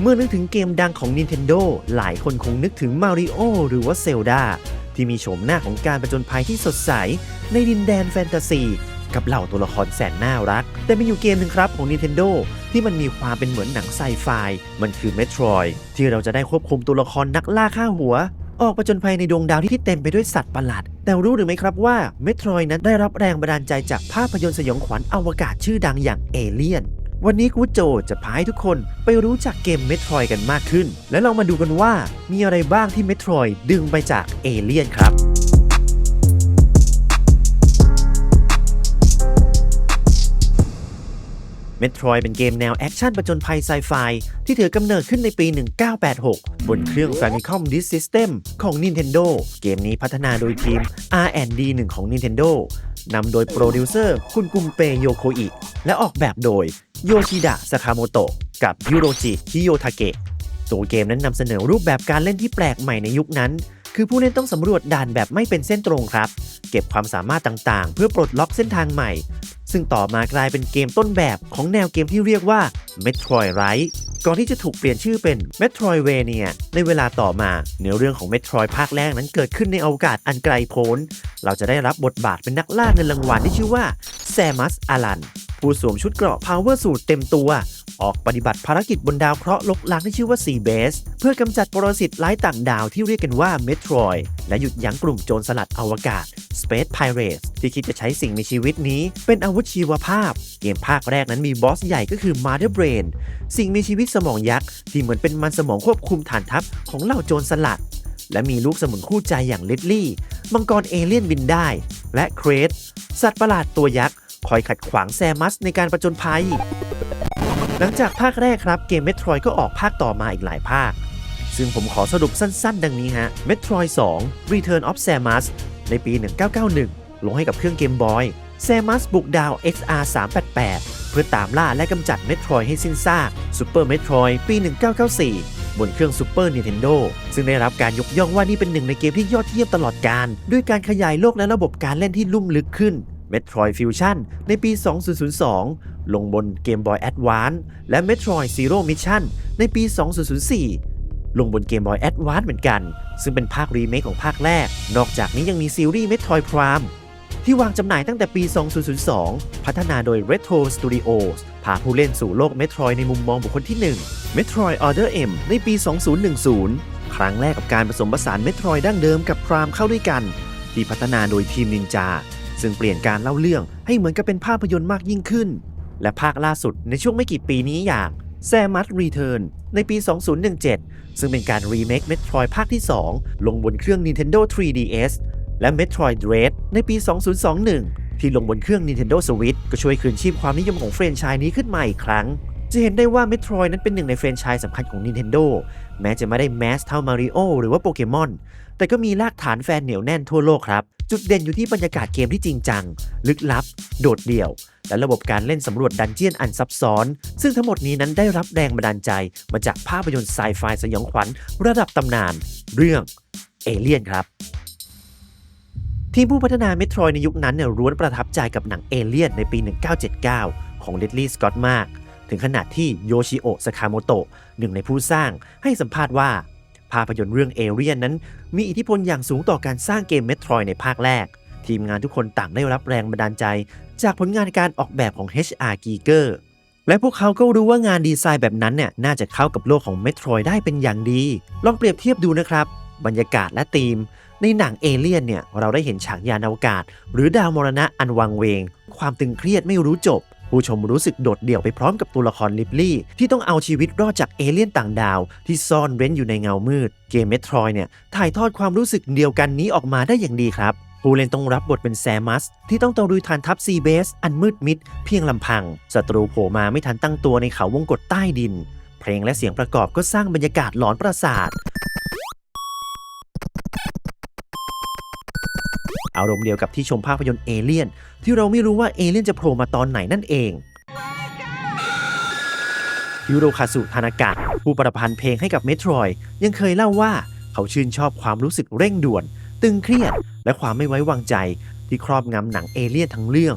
เมื่อนึกถึงเกมดังของ Nintendo หลายคนคงนึกถึง Mario หรือว่า Zelda ที่มีโฉมหน้าของการประจนภัยที่สดใส ในดินแดนแฟนตาซี กับเหล่าตัวละครแสนน่ารัก แต่มีอยู่เกมหนึ่งครับของ Nintendo ที่มันมีความเป็นเหมือนหนังไซไฟ มันคือ Metroid ที่เราจะได้ควบคุมตัวละครนักล่าฆ่าหัว ออกประจนภัยในดวงดาวที่เต็มไปด้วยสัตว์ประหลาด แต่รู้หรือไม่ครับว่า Metroid นั้นได้รับแรงบันดาลใจจากภาพยนตร์สยองขวัญอวกาศชื่อดังอย่าง Alien วันนี้กูโจจะพาให้ทุกคนไปรู้จักเกม Metroid กันมากขึ้น และลองมาดูกันว่ามีอะไรบ้างที่ Metroid ดึงไปจาก Alien ครับ Metroid เป็นเกมแนวแอคชั่นประจนภัยไซไฟที่ถือกำเนิดขึ้นในปี 1986 บนเครื่อง Famicom Disk System ของ Nintendo เกมนี้พัฒนาโดยทีม R&D 1 ของ Nintendo นำโดยโปรดิวเซอร์คุณกุมเปโยโคอิ และออกแบบโดย โยชิดะสคาโมโตะกับยูโรจิฮิโยทาเกะตัวเกมนั้นนำเสนอรูปแบบการเล่นที่แปลกใหม่ในยุคนั้น คือผู้เล่นต้องสำรวจด่านแบบไม่เป็นเส้นตรงครับ เก็บความสามารถต่างๆ เพื่อปลดล็อกเส้นทางใหม่ ซึ่งต่อมากลายเป็นเกมต้นแบบของแนวเกมที่เรียกว่า Metroid r i ก่อนที่จะถูกเปลี่ยนชื่อเป็น Metroidvania ในเวลาต่อมาเนื้อเรื่องของ Metroid ภาคแรกนั้นเกิดขึ้นในอวกาศอันไกลโพ้น เราจะได้รับบทบาทเป็นนักล่าเงินรางวัลที่ชื่อว่าแซมัสอารัน ผู้สวมชุดเกราะ Power Suit เต็มตัว ออกปฏิบัติภารกิจบนดาวเคราะห์ลกล้างที่ชื่อว่า Sea Base เพื่อกำจัดปรสิตไร้ต่างดาวที่เรียกกันว่า Metroid และหยุดยั้งกลุ่มโจรสลัดอวกาศ Space Pirates ที่คิดจะใช้สิ่งมีชีวิตนี้ เป็นอาวุธชีวภาพ เกมภาคแรกนั้นมีบอสใหญ่ก็คือ Mother Brain สิ่งมีชีวิตสมองยักษ์ที่เหมือนเป็นมันสมองควบคุมฐานทัพของเหล่าโจรสลัด และมีลูกสมุนคู่ใจอย่างเลดลี่ มังกรเอเลี่ยนบินได้ และเครสสัตว์ประหลาดตัวยักษ์ คอยขัดขวางแซมัสในการประจนภัย หลังจากภาคแรกครับเกม Metroid ก็ออกภาคต่อมาอีกหลายภาค ซึ่งผมขอสรุปสั้นๆ ดังนี้ฮะ Metroid 2 Return of Samus ในปี 1991 ลงให้กับเครื่องเกมบอย Samus บุกดาว XR 388เพื่อตามล่าและกำจัด Metroid ให้สิ้นซาก Super Metroid ปี 1994บนเครื่อง Super Nintendo ซึ่งได้รับการยกย่องว่านี่เป็นหนึ่งในเกมที่ยอดเยี่ยมตลอดการ ด้วยการขยายโลกและระบบการเล่นที่ลุ่มลึกขึ้น Metroid Fusion ในปี 2002 ลงบน Game Boy Advance และ Metroid Zero Mission ในปี 2004 ลงบน Game Boy Advance เหมือนกัน ซึ่งเป็นภาครีเมคของภาคแรก นอกจากนี้ยังมีซีรีส์ Metroid Prime ที่วางจำหน่ายตั้งแต่ปี 2002 พัฒนาโดย Retro Studios พาผู้เล่นสู่โลก Metroid ในมุมมองบุคคลที่ 1 Metroid Other M ในปี 2010 ครั้งแรกกับการผสมผสาน Metroid ดั้งเดิมกับ Prime เข้าด้วยกัน ที่พัฒนาโดยทีมนินจา ซึ่งเปลี่ยนการเล่าเรื่องให้เหมือนกับเป็นภาพยนตร์มากยิ่งขึ้น และภาคล่าสุดในช่วงไม่กี่ปีนี้อย่าง Samus Return ในปี 2017 ซึ่งเป็นการรีเมค Metroid ภาคที่ 2 ลงบนเครื่อง Nintendo 3DS และ Metroid Dread ในปี 2021 ที่ลงบนเครื่อง Nintendo Switch ก็ช่วยคืนชีพความนิยมของแฟรนไชส์นี้ขึ้นมาอีกครั้ง จะเห็นได้ว่า Metroid นั้นเป็นหนึ่งในแฟรนไชส์สำคัญของ Nintendo แม้จะไม่ได้แมสเท่า Mario หรือว่าโปเกมอนแต่ก็มีรากฐานแฟนเหนียวแน่นทั่วโลกครับ จุดเด่นอยู่ที่บรรยากาศเกมที่จริงจัง ลึกลับ โดดเดี่ยว และระบบการเล่นสำรวจดันเจียนอันซับซ้อน ซึ่งทั้งหมดนี้นั้นได้รับแรงบันดาลใจมาจากภาพยนตร์ไซไฟสยองขวัญระดับตำนาน เรื่องเอเลียนครับทีมผู้พัฒนาเมโทรในยุคนั้นเนี่ยล้วนประทับใจกับหนังเอเลียนในปี 1979 ของเลดลี่สกอตมาก ถึงขนาดที่โยชิโอะสคาโมโตะหนึ่งในผู้สร้างให้สัมภาษณ์ว่า ภาพยนตร์เรื่องเอเลียนนั้น มีอิทธิพลอย่างสูงต่อการสร้างเกมเมโทรยในภาคแรก ทีมงานทุกคนต่างได้รับแรงบันดาลใจ จากผลงานการออกแบบของ HR Giger และพวกเขาก็รู้ว่างานดีไซน์แบบนั้นเนี่ยน่าจะเข้ากับโลกของเมโทรยได้เป็นอย่างดี ลองเปรียบเทียบดูนะครับ บรรยากาศและธีม ในหนังเอเลียนเนี่ยเราได้เห็นฉากยานอวกาศ หรือดาวมรณะอันวังเวง ความตึงเครียดไม่รู้จบ ผู้ชมรู้สึกโดดเดี่ยวไปพร้อมกับตัวละครลิบลี่ ที่ต้องเอาชีวิตรอดจากเอเลี่ยนต่างดาว ที่ซ่อนเร้นอยู่ในเงามืด เกมเมทรอยเนี่ยถ่ายทอดความรู้สึกเดียวกันนี้ออกมาได้อย่างดีครับ ผู้เล่นต้องรับบทเป็นแซมัส ที่ต้องตะลุยฐานทัพซีเบส อันมืดมิด เพียงลำพังศัตรูโผล่มาไม่ทันตั้งตัวในเขาวงกฏใต้ดิน เพลงและเสียงประกอบก็สร้างบรรยากาศหลอนประสาท อารมณ์เดียวกับที่ชมภาพยนตร์เอเลี่ยนที่เราไม่รู้ว่าเอเลี่ยนจะโผล่มาตอนไหนนั่นเองยูโรคาสุทานากะผู้ประพันธ์เพลงให้กับเมโทรยยังเคยเล่าว่าเขาชื่นชอบความรู้สึกเร่งด่วน ตึงเครียด และความไม่ไว้วางใจที่ครอบงำหนังเอเลี่ยนทั้งเรื่อง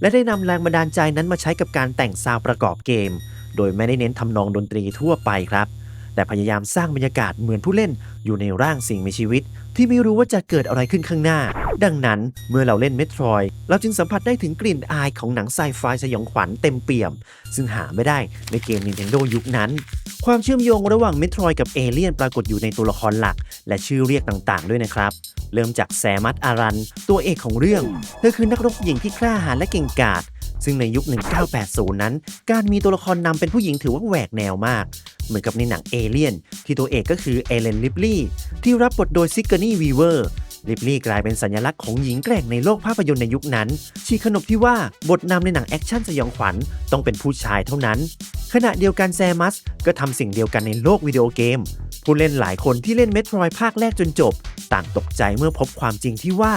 และได้นำแรงบันดาลใจนั้นมาใช้กับการแต่งซาวประกอบเกม โดยไม่ได้เน้นทำนองดนตรีทั่วไปครับ แต่พยายามสร้างบรรยากาศเหมือนผู้เล่นอยู่ในร่างสิ่งมีชีวิต ที่ไม่รู้ว่าจะเกิดอะไรขึ้นข้างหน้า ดังนั้นเมื่อเราเล่นเมโทรยเราจึงสัมผัสได้ถึงกลิ่นอายของหนังไซไฟสยองขวัญเต็มเปี่ยม ซึ่งหาไม่ได้ในเกม Nintendo ยุคนั้น ความเชื่อมโยงระหว่างเมโทรยกับเอเลี่ยนปรากฏอยู่ในตัวละครหลัก และชื่อเรียกต่างๆ ด้วยนะครับ เริ่มจากแซมัสอารัน ตัวเอกของเรื่อง เธอคือนักรบหญิงที่กล้าหาญและเก่งกาจ ซึ่งในยุค 1980 นั้น การมีตัวละครนำเป็นผู้หญิงถือว่าแหวกแนวมาก เหมือนกับในหนังเอเลียน ที่ตัวเอกก็คือเอเลนลิปลี่ที่รับบทโดยซิกเกอร์นี่วีเวอร์ลิปลี่กลายเป็นสัญลักษณ์ของหญิงแกร่งในโลกภาพยนตร์ในยุคนั้น ชีขนบที่ว่าบทนำในหนังแอคชั่นสยองขวัญต้องเป็นผู้ชายเท่านั้น ขณะเดียวกันแซมัสก็ทำสิ่งเดียวกันในโลกวิดีโอเกม ผู้เล่นหลายคนที่เล่นเมโทรยภาคแรกจนจบ ต่างตกใจเมื่อพบความจริงที่ว่า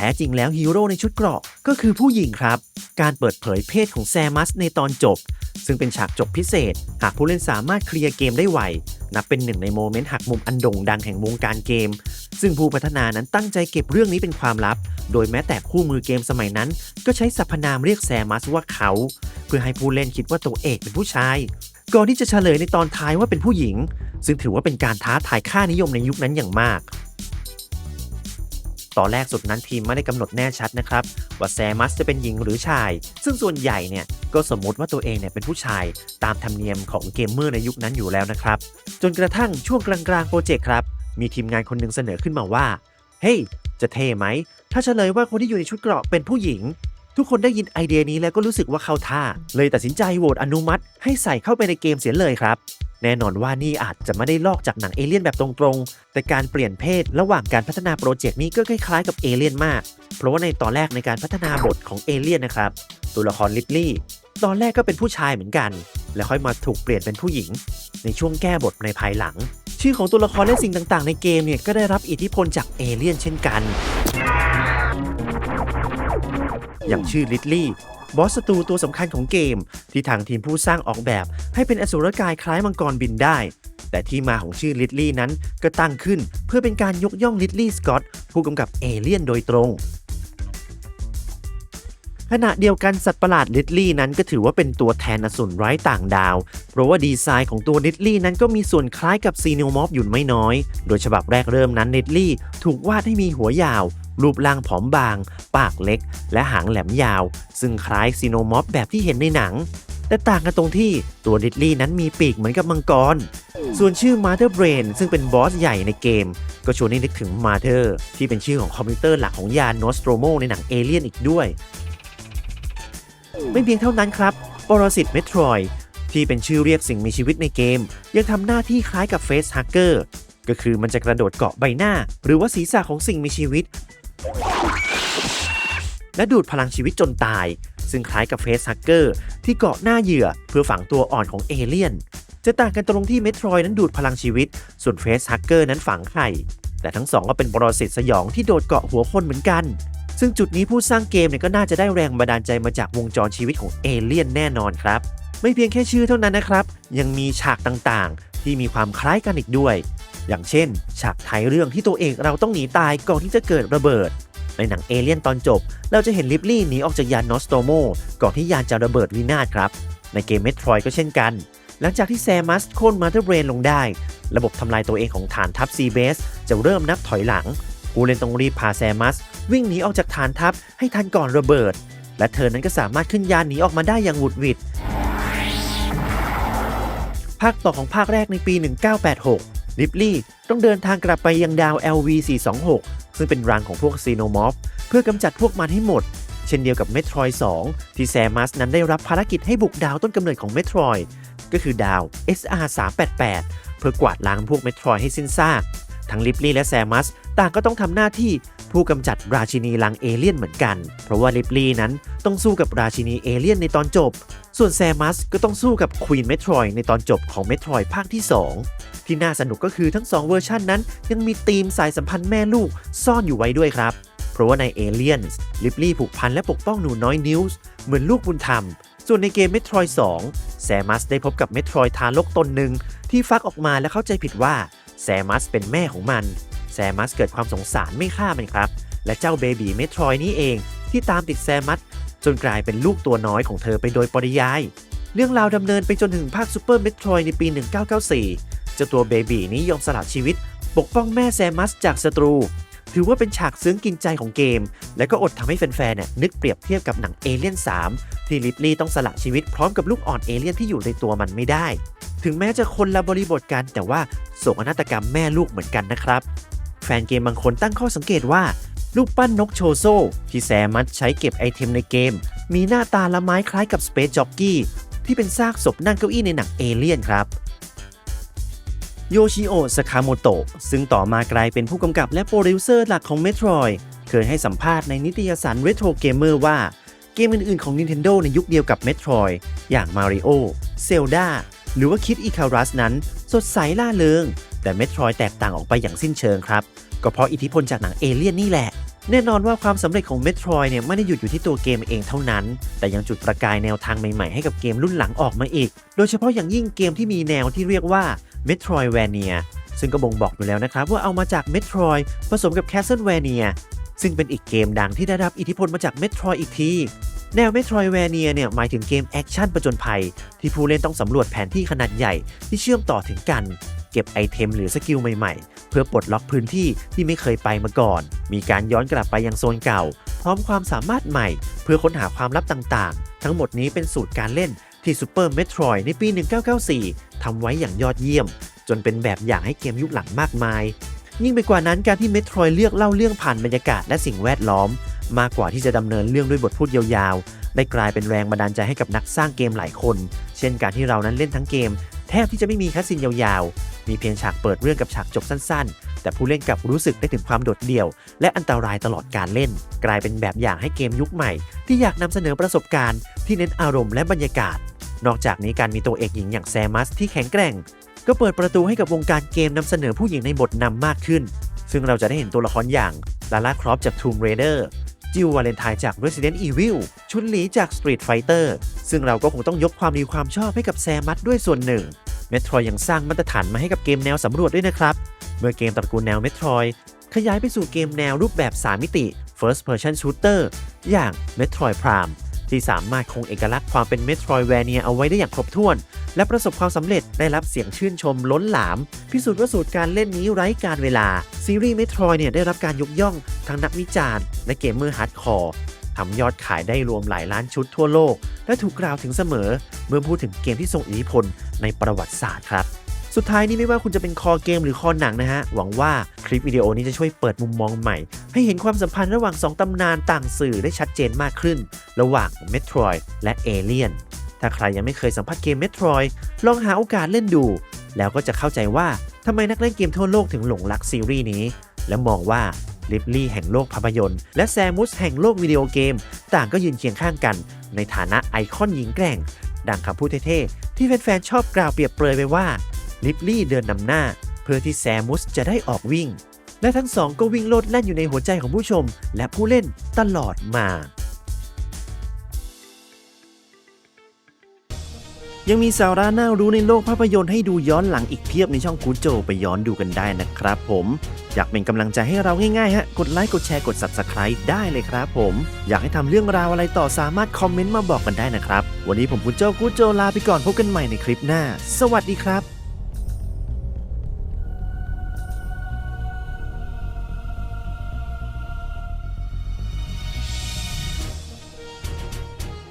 แท้จริงแล้วฮีโร่ในชุดเกราะก็คือผู้หญิงครับ การเปิดเผยเพศของแซมัสในตอนจบ ซึ่งเป็นฉากจบพิเศษ หากผู้เล่นสามารถเคลียร์เกมได้ไว นับเป็นหนึ่งในโมเมนต์หักมุมอันโด่งดังแห่งวงการเกม ซึ่งผู้พัฒนานั้นตั้งใจเก็บเรื่องนี้เป็นความลับ โดยแม้แต่คู่มือเกมสมัยนั้น ก็ใช้สรรพนามเรียกแซมัสว่าเขา เพื่อให้ผู้เล่นคิดว่าตัวเอกเป็นผู้ชาย ก่อนที่จะเฉลยในตอนท้ายว่าเป็นผู้หญิง ซึ่งถือว่าเป็นการท้าทายค่านิยมในยุคนั้นอย่างมาก ตอนแรกสุดนั้นทีมไม่ได้กำหนดแน่ชัดนะครับ ว่าแซมัสจะเป็นหญิงหรือชาย ซึ่งส่วนใหญ่เนี่ยก็สมมติว่าตัวเองเนี่ยเป็นผู้ชายตามธรรมเนียมของเกมเมอร์ในยุคนั้นอยู่แล้วนะครับ จนกระทั่งช่วงกลางๆโปรเจกต์ครับ มีทีมงานคนหนึ่งเสนอขึ้นมาว่า เฮ้ยจะเท่ไหม ถ้าเฉลยว่าคนที่อยู่ในชุดเกราะเป็นผู้หญิง ทุกคนได้ยินไอเดียนี้แล้วก็รู้สึกว่าเข้าท่า เลยตัดสินใจโหวตอนุมัติ ให้ใส่เข้าไปในเกมเสียเลยครับ แน่นอนว่านี่อาจจะไม่ได้ลอกจากหนังเอเลี่ยนแบบตรงๆ แต่การเปลี่ยนเพศระหว่างการพัฒนาโปรเจกต์นี้ก็คล้ายๆกับเอเลี่ยนมาก เพราะว่าในตอนแรกในการพัฒนาบทของเอเลี่ยนนะครับ ตัวละครลิตลี่ตอนแรกก็เป็นผู้ชายเหมือนกัน แล้วค่อยมาถูกเปลี่ยนเป็นผู้หญิง ในช่วงแก้บทในภายหลัง ชื่อของตัวละครและสิ่งต่างๆ ในเกมเนี่ยก็ได้รับอิทธิพลจากเอเลี่ยนเช่นกัน อย่างชื่อลิตลี่บอสศัตรูตัวสำคัญของเกม ที่ทางทีมผู้สร้างออกแบบ ให้เป็นอสุรกายคล้ายมังกรบินได้ แต่ที่มาของชื่อลิตลี่นั้นก็ตั้งขึ้นเพื่อเป็นการยกย่องลิตลี่สกอตผู้กำกับเอเลี่ยนโดยตรงขณะเดียวกันสัตว์ประหลาดลิตลี่นั้นก็ถือว่าเป็นตัวแทนอสูรไร้ต่างดาว เพราะว่าดีไซน์ของตัวลิตลี่นั้นก็มีส่วนคล้ายกับซีโนมอฟอยู่ไม่น้อย โดยฉบับแรกเริ่มนั้นลิตลี่ถูกวาดให้มีหัวยาว รูปร่างผอมบาง ปากเล็ก และหางแหลมยาว ซึ่งคล้ายซีโนมอฟแบบที่เห็นในหนัง แต่ต่างกันตรงที่ตัวลิตลี่นั้นมีปีกเหมือนกับมังกร ส่วนชื่อ Mother Brain ซึ่งเป็นบอสใหญ่ในเกม ก็ชวนให้นึกถึง Mother ที่เป็นชื่อของคอมพิวเตอร์หลักของยาน Nostromo ในหนังเอเลี่ยนอีกด้วย ไม่เพียงเท่านั้นครับปรสิตเมโทรยที่เป็นชื่อเรียกสิ่งมีชีวิตในเกม ยังทำหน้าที่คล้ายกับเฟสฮักเกอร์ก็คือมันจะกระโดดเกาะใบหน้า หรือว่าศีรษะของสิ่งมีชีวิต และดูดพลังชีวิตจนตาย ซึ่งคล้ายกับเฟสฮักเกอร์ที่เกาะหน้าเหยื่อเพื่อฝังตัวอ่อนของเอเลี่ยน จะต่างกันตรงที่เมโทรยนั้นดูดพลังชีวิต ส่วนเฟสฮักเกอร์นั้นฝังไข่แต่ทั้งสองก็เป็นปรสิตสยองที่โดดเกาะหัวคนเหมือนกัน ซึ่งจุดนี้ผู้สร้างเกมเนี่ยก็น่าจะได้แรงบันดาลใจมาจากวงจรชีวิตของเอเลี่ยนแน่นอนครับ ไม่เพียงแค่ชื่อเท่านั้นนะครับ ยังมีฉากต่างๆ ที่มีความคล้ายกันอีกด้วย อย่างเช่น ฉากท้ายเรื่องที่ตัวเอกเราต้องหนีตายก่อนที่จะเกิดระเบิด ในหนังเอเลี่ยนตอนจบ เราจะเห็นลิปลี่หนีออกจากยานนอสโตโมก่อนที่ยานจะระเบิดวินาศครับ ในเกมเมทรอยก็เช่นกัน หลังจากที่แซมัสโค่นมาเตอร์เบรนลงได้ ระบบทำลายตัวเองของฐานทัพซีเบสจะเริ่มนับถอยหลังผู้เล่นต้องรีบพาแซมัส วิ่งหนีออกจากฐานทัพให้ทันก่อนระเบิด และเธอนั้นก็สามารถขึ้นยานหนีออกมาได้อย่างหวุดหวิดภาคต่อของภาคแรกในปี 1986 ลิปลี่ต้องเดินทางกลับไปยังดาว LV426 ซึ่งเป็นรังของพวกซีโนมอฟเพื่อกำจัดพวกมันให้หมด เช่นเดียวกับเมโทรย2 ที่แซมัสนั้นได้รับภารกิจให้บุกดาวต้นกำเนิดของเมโทรยก็คือดาว SR388 เพื่อกวาดล้างพวกเมโทรยให้สิ้นซาก ทั้งลิปลี่และแซมัสต่างก็ต้องทำหน้าที่ผู้กำจัดราชินีลังเอเลี่ยนเหมือนกัน เพราะว่าลิปลี่นั้นต้องสู้กับราชินีเอเลี่ยนในตอนจบ ส่วนแซมัสก็ต้องสู้กับควีนเมโทรยในตอนจบของเมโทรยภาคที่ 2 ที่น่าสนุกก็คือทั้ง 2 เวอร์ชันนั้น ยังมีธีมสายสัมพันธ์แม่ลูกซ่อนอยู่ไว้ด้วยครับ เพราะว่าในเอเลียนส์ลิปลี่ผูกพันและปกป้องหนูน้อยนิวส์เหมือนลูกบุญธรรม ส่วนในเกมเมโทรย2แซมัสได้พบกับเมโทรยทารกตนหนึ่งที่ฟักออกมาและเข้าใจผิดว่า แซมัสเป็นแม่ของมัน แซมัสเกิดความสงสารไม่ฆ่ามันครับ และเจ้าเบบีเมโทรยนี้เอง ที่ตามติดแซมัสจนกลายเป็นลูกตัวน้อยของเธอไปโดยปริยาย เรื่องราวดำเนินไปจนถึงภาคซูเปอร์เมโทรยในปี 1994 เจ้าตัวเบบีนี้ยอมสละชีวิต ปกป้องแม่แซมัสจากศัตรู ถือว่าเป็นฉากซึ้งกินใจของเกม และก็อดทำให้แฟนๆเนี่ยนึกเปรียบเทียบกับหนังเอเลี่ยน3 ที่ลิปลี่ต้องสละชีวิตพร้อมกับลูกอ่อนเอเลี่ยนที่อยู่ในตัวมันไม่ได้ ถึงแม้จะคนละบริบทกันแต่ว่าโศกนาฏกรรมแม่ลูกเหมือนกันนะครับ แฟนเกมบางคนตั้งข้อสังเกตว่ารูปปั้นนกโชโซที่แซมัสใช้เก็บไอเทมในเกม มีหน้าตาละไม้คล้ายกับสเปซจ็อกกี้ที่เป็นซากศพนั่งเก้าอี้ในหนังเอเลี่ยนครับ โยชิโอะ สคาโมโตะ ซึ่งต่อมากลายเป็นผู้กำกับและโปรดิวเซอร์หลักของ Metroid เคยให้สัมภาษณ์ในนิตยสาร Retro Gamer ว่า เกมอื่น ๆ ของ Nintendo ในยุคเดียวกับ Metroid อย่าง Mario Zelda หรือว่า Kid Icarus นั้น สดใสล่าเริง แต่ Metroid แตกต่างออกไปอย่างสิ้นเชิงครับ ก็เพราะอิทธิพลจากหนังเอเลี่ยนนี่แหละ แน่นอนว่าความสำเร็จของ Metroid เนี่ยไม่ได้หยุดอยู่ที่ตัวเกมเองเท่านั้น แต่ยังจุดประกายแนวทางใหม่ ๆ ให้กับเกมรุ่นหลังออกมาอีก โดยเฉพาะอย่างยิ่งเกมที่มีแนวที่เรียกว่า Metroidvania ซึ่งก็บ่งบอกอยู่แล้วนะครับ ว่าเอามาจาก Metroid ผสมกับ Castlevania ซึ่งเป็นอีกเกมดังที่ได้รับอิทธิพลมาจาก Metroid อีกที แนว Metroidvania เนี่ยหมายถึงเกมแอคชั่นประจนภัย ที่ผู้เล่นต้องสำรวจแผนที่ขนาดใหญ่ที่เชื่อมต่อถึงกัน เก็บไอเทมหรือสกิลใหม่ๆ เพื่อปลดล็อกพื้นที่ที่ไม่เคยไปมาก่อน มีการย้อนกลับไปยังโซนเก่า พร้อมความสามารถใหม่ เพื่อค้นหาความลับต่างๆ ทั้งหมดนี้เป็นสูตรการเล่น ที่ Super Metroid ในปี 1994 ทำไว้อย่างยอดเยี่ยม จนเป็นแบบอย่างให้เกมยุคหลังมากมาย ยิ่งไปกว่านั้นการที่ Metroid เลือกเล่าเรื่องผ่านบรรยากาศและสิ่งแวดล้อม มากกว่าที่จะดำเนินเรื่องด้วยบทพูดยาวๆ ได้กลายเป็นแรงบันดาลใจให้กับนักสร้างเกมหลายคน เช่นการที่เรานั้นเล่นทั้งเกม แทบที่จะไม่มีคัสซินยาวๆ มีเพียงฉากเปิดเรื่องกับฉากจบสั้นๆ แต่ผู้เล่นกลับรู้สึกได้ถึงความโดดเดี่ยว และอันตรายตลอดการเล่น กลายเป็นแบบอย่างให้เกมยุคใหม่ ที่อยากนำเสนอประสบการณ์ที่เน้นอารมณ์และบรรยากาศ นอกจากนี้การมีตัวเอกหญิงอย่างแซมัสที่แข็งแกร่ง ก็เปิดประตูให้กับวงการเกมนำเสนอผู้หญิงในบทนำมากขึ้น ซึ่งเราจะได้เห็นตัวละครอย่างลาลาครอฟจาก Tomb Raider จิววาเลนไทน์จาก Resident Evil ชุนหลีจาก Street Fighter ซึ่งเราก็คงต้องยกความดีความชอบให้กับแซมัสด้วยส่วนหนึ่งเมโทรยังสร้างมาตรฐานมาให้กับเกมแนวสำรวจด้วยนะครับ เมื่อเกมตระกูลแนวเมโทรขยายไปสู่เกมแนวรูปแบบ 3 มิติ First Person Shooter อย่าง Metroid Prime ที่สามารถคงเอกลักษณ์ความเป็น Metroidvania เอาไว้ได้อย่างครบถ้วน และประสบความสำเร็จได้รับเสียงชื่นชมล้นหลาม พิสูจน์ว่าสูตรการเล่นนี้ไร้การเวลา ซีรีส์ Metroid เนี่ยได้รับการยกย่องทั้งนักวิจารณ์ และเกมเมอร์ฮาร์ดคอร์ทำยอดขายได้รวมหลายล้านชุดทั่วโลก และถูกกล่าวถึงเสมอ เมื่อพูดถึงเกมที่ทรงอิทธิพลในประวัติศาสตร์ครับ สุดท้ายนี้ไม่ว่าคุณจะเป็นคอเกมหรือคอหนังนะฮะ หวังว่าคลิปวิดีโอนี้จะช่วยเปิดมุมมองใหม่ ให้เห็นความสัมพันธ์ระหว่าง 2 ตำนานต่างสื่อได้ชัดเจนมากขึ้น ระหว่าง Metroid และ Alien ถ้าใครยังไม่เคยสัมผัสเกม Metroid ลองหาโอกาสเล่นดู แล้วก็จะเข้าใจว่าทำไมนักเล่นเกมทั่วโลกถึงหลงรักซีรีส์นี้ และมองว่าลิปลี่แห่งโลกภาพยนตร์ และแซมุสแห่งโลกวิดีโอเกม ต่างก็ยืนเคียงข้างกัน ในฐานะไอคอนหญิงแกร่ง ดังคำพูดเท่ๆที่แฟนๆชอบกล่าวเปรียบเปรยไปว่า ลิปลี่เดินนำหน้า เพื่อที่แซมุสจะได้ออกวิ่ง และทั้งสองก็วิ่งโลดแล่นอยู่ในหัวใจของผู้ชม และผู้เล่นตลอดมา ยังมีสาระน่ารู้ในโลกภาพยนตร์ให้ดูย้อนหลังอีกเพียบในช่องกูโจไปย้อนดูกันได้นะครับผม อยากเป็นกำลังใจให้เราง่ายๆฮะ กดไลค์กดแชร์กด Subscribe ได้เลยครับผม อยากให้ทำเรื่องราวอะไรต่อสามารถคอมเมนต์มาบอกกันได้นะครับ วันนี้ผมกูโจกูโจลาไปก่อนพบกันใหม่ในคลิปหน้า สวัสดีครับ